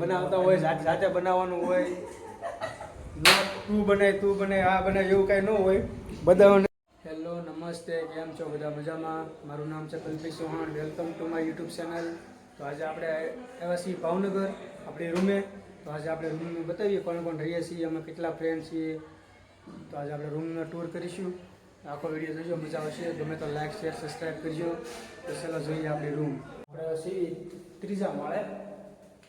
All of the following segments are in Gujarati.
બનાવતા હોય, જાતે બનાવવાનું હોય. તું બનાય તું બનાય આ બને, એવું કાંઈ ન હોય. બધાને હેલો નમસ્તે, કેમ છો? બધા મજામાં? મારું નામ છે Kalpi Chauhan. Welcome to my YouTube channel તો આજે આપણે આવ્યા છીએ ભાવનગર, આપણી રૂમે. તો આજે આપણે રૂમ બતાવીએ કોણ કોણ રહીએ છીએ, અમે કેટલા ફ્રેન્ડ છીએ. તો આજે આપણે રૂમનો ટૂર કરીશું. આખો વીડિયો જોજો, મજા આવશે. ગમે તો લાઈક શેર સબસ્ક્રાઈબ કરજો. તો ચાલો જોઈએ આપણી રૂમ આપણે છીએ ત્રીજા માળે.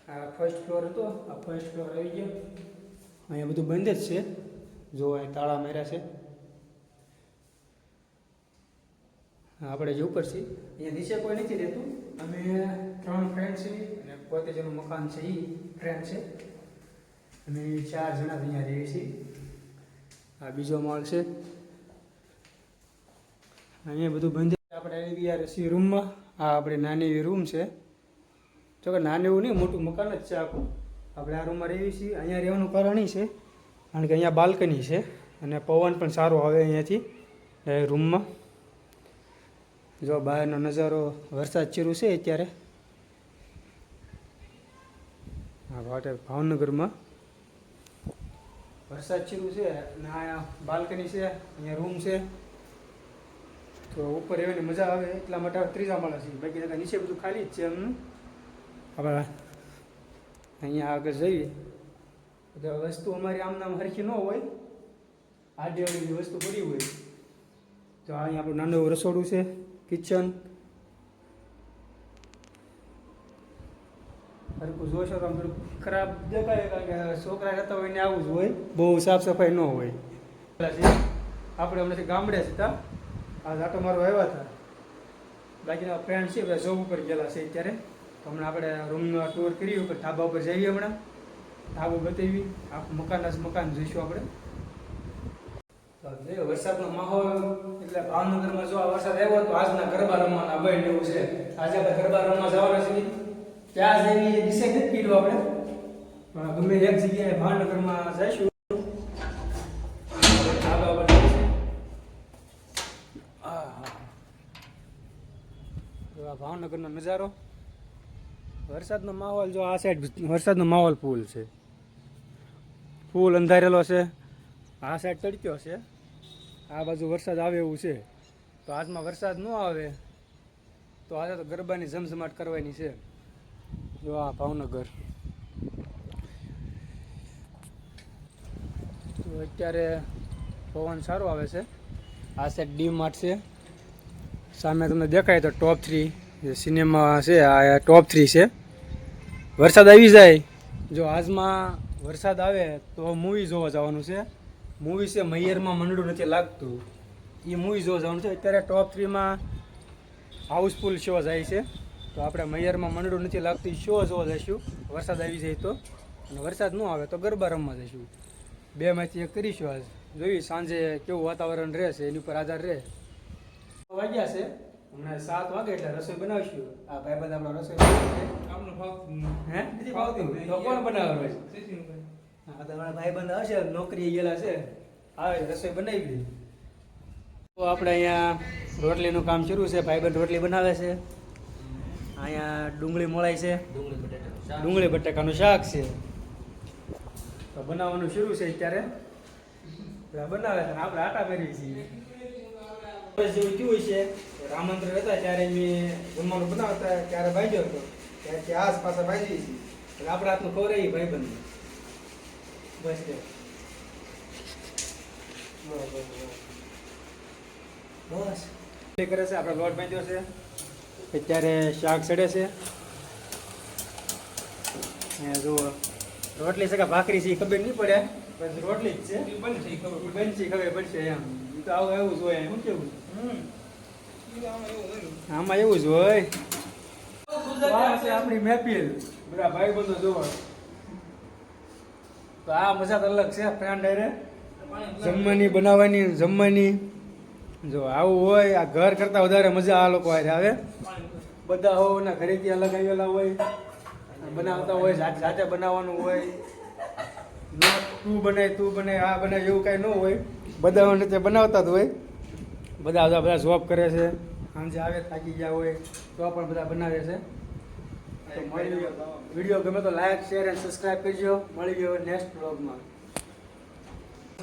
આ ફર્સ્ટ ફ્લોર હતો. આ ફર્સ્ટ ફ્લોર આવી ગયો. અહીંયા બધું બંધ જ છે. જો અહીં તાળા માર્યા છે. આપણે જવું છીએ. અહીંયા નીચે કોઈ નથી રહેતું. અમે ત્રણ ફ્રેન્ડ છીએ અને પોતે જેનું મકાન છે એ ફ્રેન્ડ છે. અમે ચાર જણા અહીંયા રહીએ છીએ. આ બીજો માળ છે. અહીંયા બધું બંધ. આપણે આવી ગયા છીએ રૂમમાં આ આપણી નાની એવી રૂમ છે. જો કે નાનું એવું નહીં, મોટું મકાન જ છે આખું. આપણે આ રૂમમાં રહીએ છીએ, અહીંયા રહેવાનું કારણ છે, કારણ કે અહીંયા બાલ્કની છે અને પવન પણ સારો આવે અહીંયાથી રૂમમાં. જો બહારનો નજારો વરસાદ ચીરું છે અત્યારે. હા વાટે ભાવનગરમાં. વરસાદ ચીરું છે અને અહીંયા બાલ્કની છે, અહીંયા રૂમ છે. તો ઉપર રહેવાની મજા આવે એટલા માટે ત્રીજા માળા છે બાકી નીચે બધું ખાલી જ છે એમનું. આપણે અહીંયા આગળ જઈએ. તો વસ્તુ અમારી આમ નામ હરખી ન હોય આડેવાળી વસ્તુ પડી હોય. તો અહીંયા આપણું નાનું એવું રસોડું છે કિચન હરખું જોશો તો થોડું ખરાબ દેખાય, કારણ કે છોકરા રહેતા હોય ને આવું જ હોય. બહુ સાફ સફાઈ ન હોય. આપણે હમણાંથી ગામડે જ હતા. આ આટો મારો આવ્યા હતા. બાકીના ફ્રેન્ડ છે બધા જોબ ઉપર ગયેલા છે અત્યારે. તો હમણાં આપણે રૂમનો ટૂર કરી ઉપર ધાબા ઉપર જઈએ હમણાં. ધાબો બતાવી આખું મકાન જ મકાન જોઈશું આપણે. તો વરસાદનો માહોલ, એટલે ભાવનગરમાં જો આ વરસાદ આવ્યો તો આજના ગરબા રમવાના ભય એવું છે. આજે આપણે ગરબા રમવા જવાના છીએ. ત્યાં જઈને ડિસાઈડ નથી કર્યું આપણે. પણ ગમે એક જગ્યાએ ભાવનગરમાં જઈશું. ભાવનગરનો નજારો. વરસાદનો માહોલ જો આ સાઈડ વરસાદનો માહોલ ફૂલ છે. ફૂલ અંધારેલો છે. આ સાઈડ તડક્યો છે. આ બાજુ વરસાદ આવે એવું છે. તો આજમાં વરસાદ ન આવે, તો આજે તો ગરબાની જમઝમાટ કરવાની છે. જો આ ભાવનગર. તો અત્યારે પવન સારો આવે છે. આ સાઈડ ડી માર્ટ છે. સામે તમને દેખાય તો ટોપ થ્રી જે સિનેમા છે, આ ટોપ થ્રી છે. વરસાદ આવી જાય. જો આજમાં વરસાદ આવે તો મૂવી જોવા જવાનું છે. મૂવી છે, મૈયરમાં મંડળું નથી લાગતું. એ મૂવી જોવા જવાનું છે. અત્યારે ટોપ થ્રીમાં હાઉસફુલ શો જાય છે. તો આપણે મૈયરમાં મંડળું નથી લાગતું એ શો જોવા જઈશું. વરસાદ આવી જાય તો. અને વરસાદ ન આવે તો ગરબા રમવા જઈશું. બેમાંથી એક કરીશું આજ. જોઈએ, સાંજે કેવું વાતાવરણ રહેશે એની ઉપર આધાર રહે. વાગ્યા છે. હમણાં સાત વાગે એટલે રસોઈ બનાવીશું. આ ભાઈ બધા આપણો રસોઈ ભાવ હે? નથી ભાવતું તો કોણ બનાવે રોજ હા તો મારા ભાઈ બંધ હશે નોકરી ગયેલા છે. આવે રસોઈ બનાવી દે. તો આપણે અહીંયા રોટલીનું કામ શરૂ છે ભાઈબંધ રોટલી બનાવે છે. અહીંયા ડુંગળી મોળાય છે. ડુંગળી બટાકાનું શાક. છે. તો બનાવવાનું શરૂ છે અત્યારે. બનાવે છે આપણે આટા પહેરીએ છીએ. જેવું કેવું છે રામંત્ર હતા ત્યારે મેં જમવાનું બનાવતા ત્યારે ભાજ્યો હતો. ત્યારથી આસપાસ ભાજી છે એટલે આપણા ખબર ખવડાવી ભાઈ બંધ બસ બસ. એ કરે છે, આપણે લોટ બાંધ્યો છે. અત્યારે શાક ચડે છે. જુઓ. રોટલી છે કે ભાખરી છે એ ખબર નહીં પડે. બસ રોટલી જ છે. બંધ બનશે ખબર પડશે. એમ. તો આવું એવું જ હોય એમ. કેવું? આમાં એવું જ હોય. છે આપણી મહેફિલ બધા ભાઈ બંધો જોવા. તો આ મજા તો અલગ છે ફ્રેન્ડ અરે જમવાની બનાવવાની જમવાની. જો આવું હોય આ ઘર કરતા વધારે મજા આ લોકો આવે. બધા હોવના ઘરેથી અલગ આવેલા હોય. બનાવતા હોય, જાતે બનાવવાનું હોય. તું બને તું બને, આ બને, એવું કાંઈ ન હોય. બધા તે બનાવતા જ હોય. બધા બધા બધા જોબ કરે છે. સાંજે આવે, થાકી ગયા હોય, તો પણ બધા બનાવે છે. તો મળી વીડિયો ગમે તો લાઈક શેર અને સબસ્ક્રાઈબ કરજો. મળી ગયો નેક્સ્ટ બ્લોગમાં